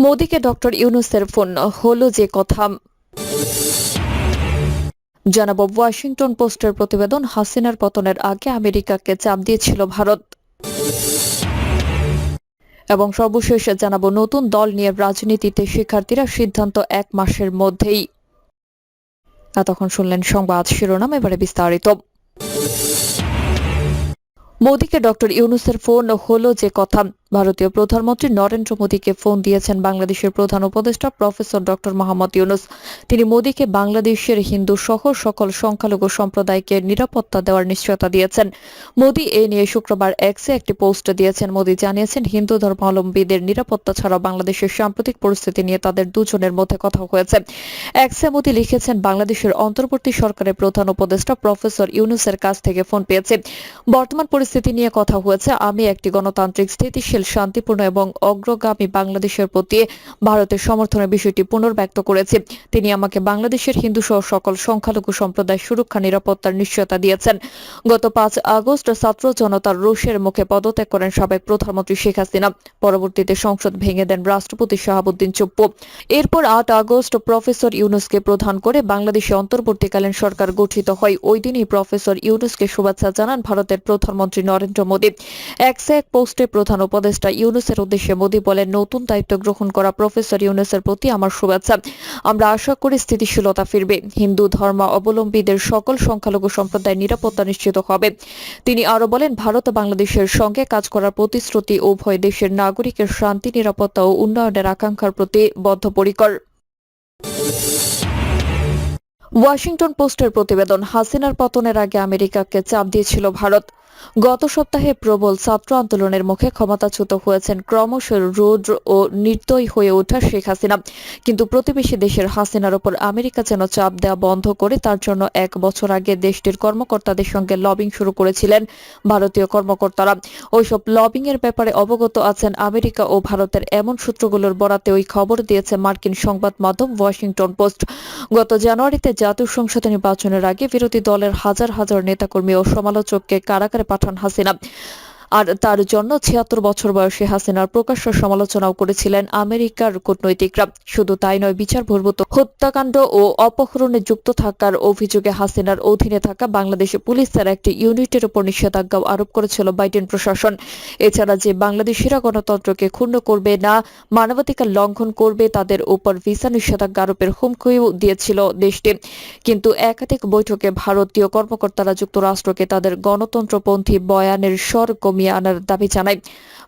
মোদীকে ডক্টর ইউনুসের ফোন, হলো যে কথা। জানাব, ওয়াশিংটন পোস্টের প্রতিবেদন, হাসিনার পতনের আগে আমেরিকাকে চাপ দিয়েছিল ভারত। এবং সর্বশেষ জানাব, নতুন দল নিয়ে রাজনীতিতে শিক্ষার্থীরা সিদ্ধান্ত এক মাসের মধ্যেই। এতক্ষণ শুনলেন সংবাদ শিরোনাম, এবারে বিস্তারিত। মোদীকে ডক্টর ইউনুসের ফোন, হলো যে কথা। ভারতীয় প্রধানমন্ত্রী নরেন্দ্র মোদীকে ফোন দিয়েছেন বাংলাদেশের প্রধান উপদেষ্টা প্রফেসর ডক্টর মোহাম্মদ ইউনুস। তিনি মোদীকে বাংলাদেশের হিন্দু সহ সকল সংখ্যালঘু সম্প্রদায়কে নিরাপত্তা দেওয়ার নিশ্চয়তা দিয়েছেন। মোদী এ নিয়ে শুক্রবার এক্সে একটি পোস্ট দিয়েছেন। মোদী জানিয়েছেন, হিন্দু ধর্মাবলম্বীদের নিরাপত্তা ছাড়াও বাংলাদেশের সাম্প্রতিক পরিস্থিতি নিয়ে তাদের দুজনের মধ্যে কথা হয়েছে। এক্সে মোদী লিখেছেন, বাংলাদেশের অন্তর্বর্তী সরকারের প্রধান উপদেষ্টা প্রফেসর ইউনুসের কাছ থেকে ফোন পেয়েছে। বর্তমান পরিস্থিতি নিয়ে কথা হয়েছে। আমি একটি গণতান্ত্রিক স্থিতিশীল শান্তিপূর্ণ এবং অগ্রগামী বাংলাদেশের প্রতি ভারতের সমর্থনের বিষয়টি পুনর্ব্যক্ত করেছি। তিনি আমাকে বাংলাদেশের হিন্দু সহ সকল সংখ্যালঘু সম্প্রদায় সুরক্ষা, নিরাপত্তার নিশ্চয়তা দিয়েছেন। গত পাঁচ আগস্ট ছাত্র জনতার রোষের মুখে পদত্যাগ করেন সাবেক প্রধানমন্ত্রী শেখ হাসিনা। পরবর্তীতে সংসদ ভেঙে দেন রাষ্ট্রপতি শাহাবুদ্দিন চুপ্পু। এরপর আট আগস্ট প্রফেসর ইউনুসকে প্রধান করে বাংলাদেশে অন্তর্বর্তীকালীন সরকার গঠিত হয়। ওই দিনই প্রফেসর ইউনুসকে শুভেচ্ছা জানান ভারতের প্রধানমন্ত্রী নরেন্দ্র মোদী। এক্সে এক পোস্টে প্রধান উপদেষ্টা ইউনুসের উদ্দেশ্যে মোদী বলেন, নতুন দায়িত্ব গ্রহণ করা প্রফেসর ইউনুসের প্রতি আমার শুভেচ্ছা। আমরা আশা করি স্থিতিশীলতা ফিরবে। হিন্দু ধর্ম অবলম্বীদের সকল সংখ্যালঘু সম্প্রদায়ের নিরাপত্তা নিশ্চিত হবে। তিনি আরও বলেন, ভারত বাংলাদেশের সঙ্গে কাজ করার প্রতিশ্রুতি উভয় দেশের নাগরিকের শান্তি, নিরাপত্তা ও উন্নয়নের আকাঙ্ক্ষার প্রতি বদ্ধপরিকর। ওয়াশিংটন পোস্টের প্রতিবেদন, হাসিনার পতনের আগে আমেরিকাকে চাপ দিয়েছিল ভারত। গত সপ্তাহে প্রবল ছাত্র আন্দোলনের মুখে ক্ষমতাচ্যুত হয়েছেন ক্রমশ রুদ্র ও নির্দয় হয়ে ওঠা শেখ হাসিনা। কিন্তু প্রতিবেশী দেশের হাসিনার উপর আমেরিকা যেন চাপ দেওয়া বন্ধ করে তার জন্য এক বছর আগে দেশটির কর্মকর্তাদের সঙ্গে লবিং শুরু করেছিলেন ভারতীয় কর্মকর্তারা। ওইসব লবিং এর ব্যাপারে অবগত আছেন আমেরিকা ও ভারতের এমন সূত্রগুলোর বরাতে ওই খবর দিয়েছে মার্কিন সংবাদ মাধ্যম ওয়াশিংটন পোস্ট। গত জানুয়ারিতে জাতীয় সংসদ নির্বাচনের আগে বিরোধী দলের হাজার হাজার নেতাকর্মী ও সমালোচককে কারাগারে পাঠান হাসিনা। আর তার জন্য ছিয়াত্তর বছর বয়সে হাসিনার প্রকাশ্য সমালোচনাও করেছিলেন আমেরিকার কূটনৈতিকরা। শুধু তাই নয় বিচার বহির্ভূত হত্যাকাণ্ড ও অপহরণে যুক্ত থাকার অভিযোগে হাসিনার অধীনে থাকা বাংলাদেশে পুলিশের একটি ইউনিটের উপর নিষেধাজ্ঞাও আরোপ করেছিল বাইডেন প্রশাসন। এছাড়া যে বাংলাদেশিরা গণতন্ত্রকে ক্ষুণ্ণ করবে না, মানবাধিকার লঙ্ঘন করবে, তাদের উপর ভিসা নিষেধাজ্ঞা আরোপের হুমকিও দিয়েছিল দেশটি। কিন্তু একাধিক বৈঠকে ভারতীয় কর্মকর্তারা যুক্তরাষ্ট্রকে তাদের গণতন্ত্রপন্থী বয়ানের স্বর কমিয়ে আনার দাবি জানায়।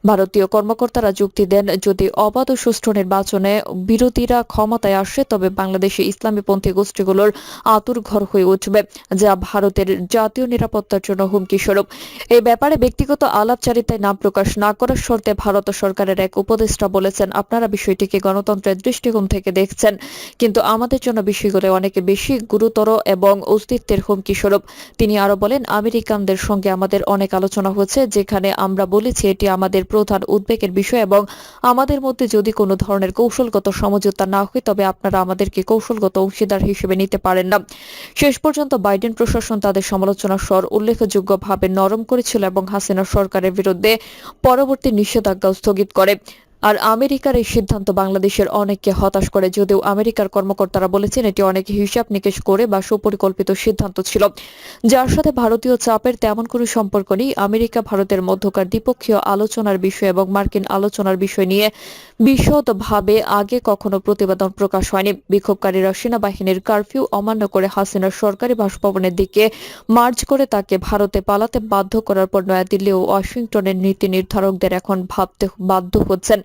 ভারতীয় কর্মকর্তারা যুক্তি দেন, যদি অবাধ ও সুষ্ঠু নির্বাচনে বিরোধীরা ক্ষমতায় আসে, তবে বাংলাদেশে ইসলামীপন্থী গোষ্ঠীগুলোর আতুর ঘর হয়ে উঠবে, যা ভারতের জাতীয় নিরাপত্তার জন্য হুমকি স্বরূপ। এই ব্যাপারে ব্যক্তিগত আলাপচারিতায় নাম প্রকাশ না করার শর্তে ভারত সরকারের এক উপদেষ্টা বলেছেন, আপনারা বিষয়টিকে গণতন্ত্রের দৃষ্টিকোণ থেকে দেখছেন, কিন্তু আমাদের জন্য বিষয়গুলো অনেক বেশি গুরুতর এবং অস্তিত্বের হুমকি স্বরূপ। তিনি আরও বলেন, আমেরিকানদের সঙ্গে আমাদের অনেক আলোচনা হয়েছে, যেখানে আমরা বলেছি এটি আমাদের প্রধান উদ্বেগের বিষয় এবং আমাদের মধ্যে যদি কোনো ধরনের কৌশলগত সমঝোতা না হয়, তবে আপনারা আমাদেরকে কৌশলগত অংশীদার হিসেবে নিতে পারেন না। শেষ পর্যন্ত বাইডেন প্রশাসন তাদের সমালোচনার স্বর উল্লেখযোগ্যভাবে নরম করেছিল এবং হাসিনা সরকারের বিরুদ্ধে পরবর্তী নিষেধাজ্ঞা স্থগিত করে। আর আমেরিকার এই সিদ্ধান্ত বাংলাদেশের অনেককে হতাশ করে, যদিও আমেরিকার কর্মকর্তারা বলেছেন এটি অনেক হিসাব নিকেশ করে বা সুপরিকল্পিত সিদ্ধান্ত ছিল। যার সাথে ভারতীয় চাপের তেমন কোনো সম্পর্ক নেই। আমেরিকা, ভারতের মধ্যকার দ্বিপক্ষীয় আলোচনার বিষয় এবং মার্কিন আলোচনার বিষয় নিয়ে বিশদভাবে আগে কখনো প্রতিবেদন প্রকাশ হয়নি। বিক্ষোভকারীরা সেনাবাহিনীর কারফিউ অমান্য করে হাসিনার সরকারি বাসভবনের দিকে মার্চ করে তাকে ভারতে পালাতে বাধ্য করার পর নয়াদিল্লি ও ওয়াশিংটনের নীতি নির্ধারকদের এখন ভাবতে বাধ্য হচ্ছেন।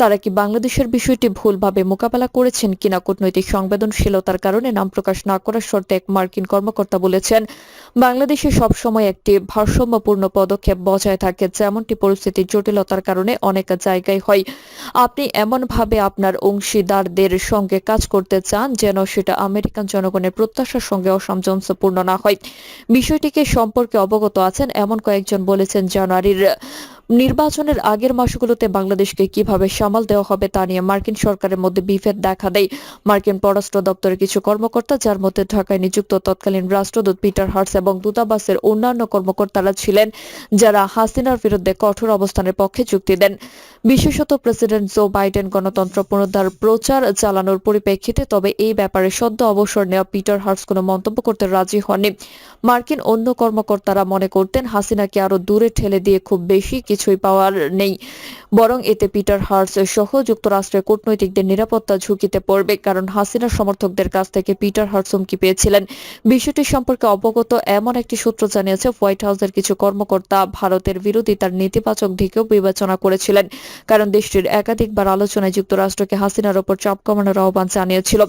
তারা কি বাংলাদেশের বিষয়টি ভুলভাবে মোকাবেলা করেছেন কিনা কূটনৈতিক সংবেদনশীলতার কারণে নাম প্রকাশ না করার শর্তে এক মার্কিন কর্মকর্তা বলেছেন, বাংলাদেশে সবসময় একটি ভারসাম্যপূর্ণ পদক্ষেপ বজায় থাকে যেমনটি পরিস্থিতির জটিলতার কারণে অনেক জায়গায় হয়। আপনি এমনভাবে আপনার অংশীদারদের সঙ্গে কাজ করতে চান যেন সেটা আমেরিকান জনগণের প্রত্যাশার সঙ্গে অসামঞ্জস্যপূর্ণ না হয়। বিষয়টিকে সম্পর্কে অবগত আছেন এমন কয়েকজন বলেছেন জানুয়ারির নির্বাচনের আগের মাসগুলোতে বাংলাদেশকে কীভাবে সামাল দেওয়া হবে তা নিয়ে মার্কিন সরকারের মধ্যে বিভেদ দেখা দেয়। মার্কিন পররাষ্ট্র দপ্তরের কিছু কর্মকর্তা, যার মধ্যে ঢাকায় নিযুক্ত তৎকালীন রাষ্ট্রদূত পিটার হার্স এবং দূতাবাসের অন্যান্য কর্মকর্তারা ছিলেন, যারা হাসিনার বিরুদ্ধে কঠোর অবস্থানের পক্ষে যুক্তি দেন। বিশেষত প্রেসিডেন্ট জো বাইডেন গণতন্ত্র পুনরুদ্ধার প্রচার চালানোর পরিপ্রেক্ষিতে তবে এই ব্যাপারে সদ্য অবসর নেওয়া পিটার হার্স কোনো মন্তব্য করতে রাজি হননি। মার্কিন অন্য কর্মকর্তারা মনে করতেন, হাসিনাকে আরও দূরে ঠেলে দিয়ে খুব বেশি কিছুই পাওয়ার নেই। বরং এতে পিটার হার্স সহ যুক্তরাষ্ট্রের কূটনৈতিকদের নিরাপত্তা ঝুঁকিতে পড়বে, কারণ হাসিনার সমর্থকদের কাছ থেকে পিটার হার্স হুমকি পেয়েছিলেন। বিষয়টি সম্পর্কে অবগত এমন একটি সূত্র জানিয়েছে, হোয়াইট হাউসের কিছু কর্মকর্তা ভারতের বিরোধিতার নেতিবাচক দিকেও বিবেচনা করেছিলেন, কারণ দেশটির একাধিকবার আলোচনায় যুক্তরাষ্ট্রকে হাসিনার ওপর চাপ কমানোর আহ্বান জানিয়েছিল।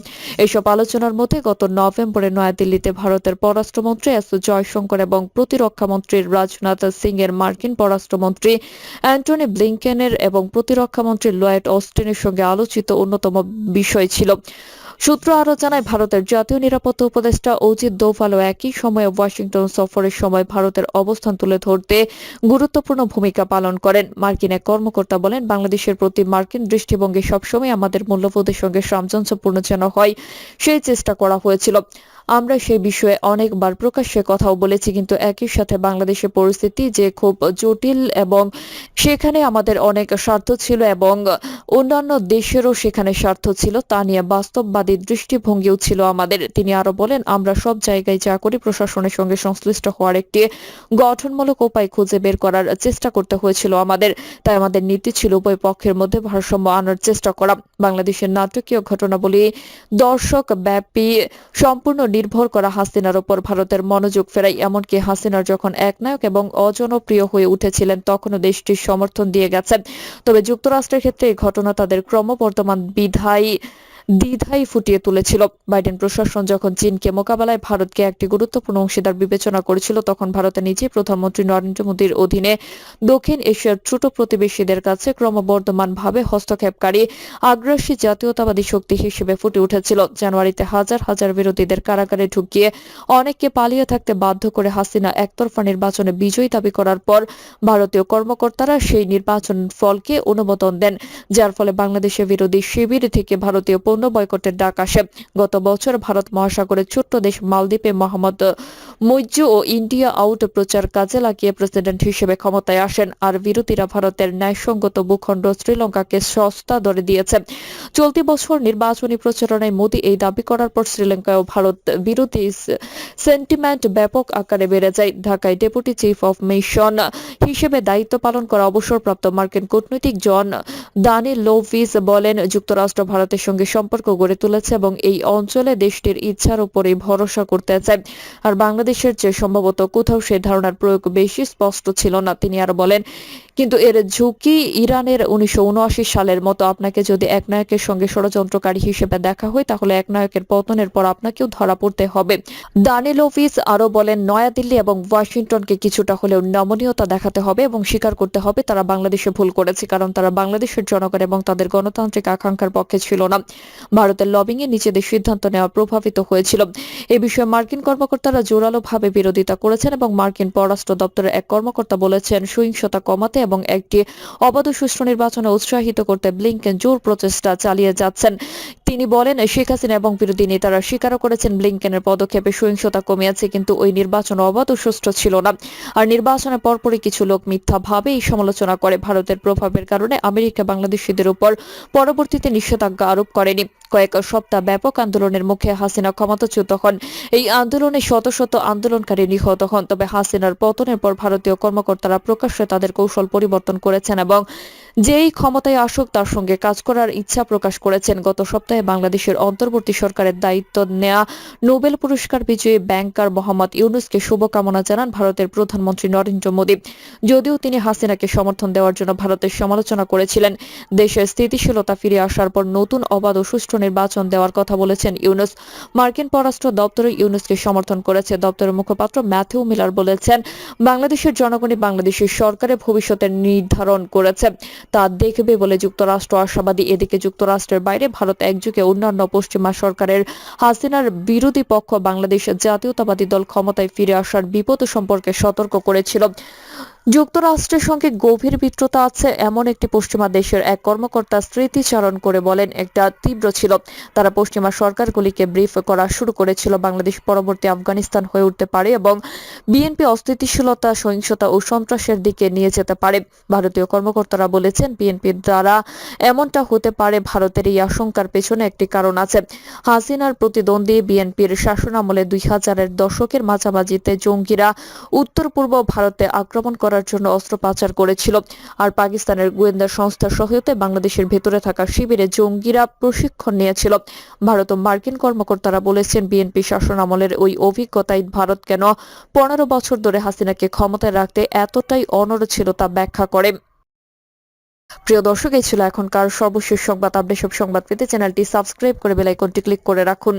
এসব আলোচনার মধ্যে গত নভেম্বরে নয়াদিল্লিতে ভারতের পররাষ্ট্রমন্ত্রী এস জয়শঙ্কর এবং প্রতিরক্ষা মন্ত্রী রাজনাথ সিং এর মার্কিন পররাষ্ট্রমন্ত্রী অ্যান্টনি ব্লিংকেনের এবং প্রতিরক্ষা মন্ত্রী লয়েড অস্টিনের সঙ্গে আলোচিত অন্যতম বিষয় ছিল। সূত্র আরও জানায়, ভারতের জাতীয় নিরাপত্তা উপদেষ্টা অজিত দোভালও একই সময়ে ওয়াশিংটন সফরের সময় ভারতের অবস্থান তুলে ধরতে গুরুত্বপূর্ণ ভূমিকা পালন করেন। মার্কিন এক কর্মকর্তা বলেন, বাংলাদেশের প্রতি মার্কিন দৃষ্টিভঙ্গি সবসময় আমাদের মূল্যবোধের সঙ্গে সামঞ্জস্যপূর্ণ যেন হয়, সেই চেষ্টা করা হয়েছিল। আমরা সেই বিষয়ে অনেকবার প্রকাশ্যে কথাও বলেছি, কিন্তু একই সাথে বাংলাদেশের পরিস্থিতি যে খুব জটিল এবং সেখানে আমাদের অনেক স্বার্থ ছিল এবং অন্যান্য দেশেরও সেখানে স্বার্থ ছিল, তা নিয়ে বাস্তববাদী দৃষ্টিভঙ্গিও ছিল আমাদের। তিনি আরও বলেন, আমরা সব জায়গায় যা করি প্রশাসনের সঙ্গে সংশ্লিষ্ট হওয়ার একটি গঠনমূলক উপায় খুঁজে বের করার চেষ্টা করতে হয়েছিল আমাদের। তাই আমাদের নীতি ছিল উভয় পক্ষের মধ্যে ভারসাম্য আনার চেষ্টা করা। বাংলাদেশের নাটকীয় ঘটনাবলী দর্শক ব্যাপী সম্পূর্ণ নির্ভর করা হাসিনার ওপর ভারতের মনোযোগ ফেরাই, এমনকি হাসিনার যখন একনায়ক এবং অজনপ্রিয় হয়ে উঠেছিলেন, তখনও দেশটির সমর্থন দিয়ে গেছে তবে যুক্তরাষ্ট্রের ক্ষেত্রে এই ঘটনা তাদের ক্রমবর্ধমান বিধায় দ্বিধাই ফুটিয়ে তুলেছিল। বাইডেন প্রশাসন যখন চীনকে মোকাবেলায় ভারতকে একটি গুরুত্বপূর্ণ অংশীদার বিবেচনা করেছিল, তখন ভারতে নিজেই প্রধানমন্ত্রী নরেন্দ্র মোদীর অধীনে দক্ষিণ এশিয়ার ছোট প্রতিবেশীদের কাছে ক্রমবর্ধমানভাবে হস্তক্ষেপকারী, আগ্রাসী জাতীয়তাবাদী শক্তি হিসেবে ফুটে উঠেছিল। জানুয়ারিতে হাজার হাজার বিরোধীদের কারাগারে ঢুকিয়ে অনেককে পালিয়ে থাকতে বাধ্য করে হাসিনা একতরফা নির্বাচনে বিজয়ী দাবি করার পর ভারতীয় কর্মকর্তারা সেই নির্বাচন ফলকে অনুমোদন দেন, যার ফলে বাংলাদেশের বিরোধী শিবির থেকে ভারতীয় পণ্য বয়কটের ডাক আসে। গত বছর ভারত মহাসাগরের ছোট্ট দেশ মালদ্বীপে মোহাম্মদ মুইজ্জু ও ইন্ডিয়া আউট প্রচার কাজে লাগিয়ে প্রেসিডেন্ট হিসেবে ক্ষমতায় আসেন। আর বিরোধীরা ভারতের ন্যায়সঙ্গত ভূখণ্ড শ্রীলঙ্কাকে সস্তা দরে দিয়েছে। চলতি বছর নির্বাচনী প্রচারণায় মোদী এই দাবি করার পর শ্রীলঙ্কায় ভারত বিরোধী সেন্টিমেন্ট ব্যাপক আকারে বেড়ে যায়। ঢাকায় ডেপুটি চিফ অফ মিশন হিসেবে দায়িত্ব পালন করা অবসরপ্রাপ্ত মার্কিন কূটনৈতিক জন দানি লোভিস বলেন, যুক্তরাষ্ট্র ভারতের সঙ্গে সম্পর্ক গড়ে তুলেছে এবং এই অঞ্চলে দেশটির ইচ্ছার উপরেই ভরসা করতে চায় আর বাংলাদেশের চেয়ে সম্ভবত কোথাও সে ধারণার প্রয়োগ বেশি স্পষ্ট ছিল না, তিনি আরও বলেন। কিন্তু এর ঝুঁকি ইরানের উনিশশো সালের মতো আপনাকে যদি একনায়কের সঙ্গে ষড়যন্ত্রকারী হিসেবে দেখা হয়, তাহলে একনায়কের পতনের পর আপনাকেও ধরা পড়তে হবে। দানিলোভিস আরও বলেন, নয়াদিল্লি এবং ওয়াশিংটনকে কিছুটা হলেও নমনীয়তা দেখাতে হবে এবং স্বীকার করতে হবে তারা বাংলাদেশে ভুল করেছে, কারণ তারা বাংলাদেশের জনগণ এবং তাদের গণতান্ত্রিক আকাঙ্ক্ষার পক্ষে ছিল না। ভারতের লবিং এ নিজেদের সিদ্ধান্ত নেওয়া প্রভাবিত হয়েছিল। এ বিষয়ে মার্কিন কর্মকর্তারা জোরালোভাবে বিরোধিতা করেছেন এবং মার্কিন পররাষ্ট্র দপ্তরের এক কর্মকর্তা বলেছেন, সহিংসতা কমাতে এবং একটি অবাধ সুষ্ঠু নির্বাচনে উৎসাহিত করতে ব্লিংকেন জোর প্রচেষ্টা চালিয়ে যাচ্ছেন। তিনি বলেন, শেখ হাসিনা এবং বিরোধী নেতারা স্বীকারও করেছেন ব্লিংকেনের পদক্ষেপে সহিংসতা কমিয়েছে, কিন্তু ওই নির্বাচন অবাধ সুষ্ঠু ছিল না। আর নির্বাচনের পরপরই কিছু লোক মিথ্যাভাবে এই সমালোচনা করে। ভারতের প্রভাবের কারণে আমেরিকা বাংলাদেশিদের উপর পরবর্তীতে নিষেধাজ্ঞা আরোপ করেনি। keep কয়েক সপ্তাহ ব্যাপক আন্দোলনের মুখে হাসিনা ক্ষমতাচ্যুত হন। এই আন্দোলনে শত শত আন্দোলনকারী নিহত হন। তবে হাসিনার পতনের পর ভারতীয় কর্মকর্তারা প্রকাশ্যে তাদের কৌশল পরিবর্তন করেছেন এবং যেই ক্ষমতায় আসুক তার সঙ্গে কাজ করার ইচ্ছা প্রকাশ করেছেন। গত সপ্তাহে বাংলাদেশের অন্তর্বর্তী সরকারের দায়িত্ব নেয়া নোবেল পুরস্কার বিজয়ী ব্যাংকার মোহাম্মদ ইউনুসকে শুভকামনা জানান ভারতের প্রধানমন্ত্রী নরেন্দ্র মোদী। যদিও তিনি হাসিনাকে সমর্থন দেওয়ার জন্য ভারতের সমালোচনা করেছিলেন। দেশের স্থিতিশীলতা ফিরে আসার পর নতুন অবাধ ও সুষ্ঠু নির্বাচন দেওয়ার কথা বলেছেন ইউনুস। মার্কিন পররাষ্ট্র দপ্তরে ইউনুসকে সমর্থন করেছে। দপ্তরের মুখপাত্র ম্যাথিউ মিলার বলেছেন, বাংলাদেশের জনগণই বাংলাদেশের সরকারের ভবিষ্যতের নির্ধারণ করেছে। তা দেখবে বলে যুক্তরাষ্ট্র আশাবাদী। এদিকে যুক্তরাষ্ট্রের বাইরে ভারত একযুগে অন্যান্য পশ্চিমা সরকারের হাসিনার বিরোধী পক্ষ বাংলাদেশ জাতীয়তাবাদী দল ক্ষমতায় ফিরে আসার বিপদ সম্পর্কে সতর্ক করেছিল। যুক্তরাষ্ট্রের সঙ্গে গভীর মিত্রতা আছে, এমন একটি পশ্চিমা দেশের এক কর্মকর্তা স্মৃতিচারণ করে বলেন, একটা তীব্র ছিল। তারা পশ্চিমা সরকারগুলিকে ব্রিফ করা শুরু করেছিল। বাংলাদেশ পরবর্তী আফগানিস্তান হয়ে উঠতে পারে এবং বিএনপি অস্থিতিশীলতা, সহিংসতা ও সন্ত্রাসের দিকে নিয়ে যেতে পারে। ভারতীয় কর্মকর্তারা বলেছেন বিএনপির দ্বারা এমনটা হতে পারে, ভারতের এই আশঙ্কার পেছনে একটি কারণ আছে। হাসিনার প্রতিদ্বন্দ্বী বিএনপির শাসনামলে দুই হাজারের দশকের মাঝামাঝিতে জঙ্গিরা উত্তর পূর্ব ভারতে আক্রমণ করার জন্য অস্ত্র পাচার করেছিল। আর পাকিস্তানের গোয়েন্দা সংস্থার সহায়তায় বাংলাদেশের ভেতরে থাকা শিবিরে জঙ্গিরা প্রশিক্ষণ নিয়েছিল। ভারত ও মার্কিন কর্মকর্তারা বলেছেন, বিএনপি শাসনামলের ওই অভিজ্ঞতায় ভারত কেন পনেরো বছর ধরে হাসিনাকে ক্ষমতায় রাখতে এতটাই অনড় ছিল তা ব্যাখ্যা করে। প্রিয় দর্শক, এই ছিল এখনকার সর্বশেষ সংবাদ। আপডেট সব সংবাদ পেতে চ্যানেলটি সাবস্ক্রাইব করে বেলাইকনটি ক্লিক করে রাখুন।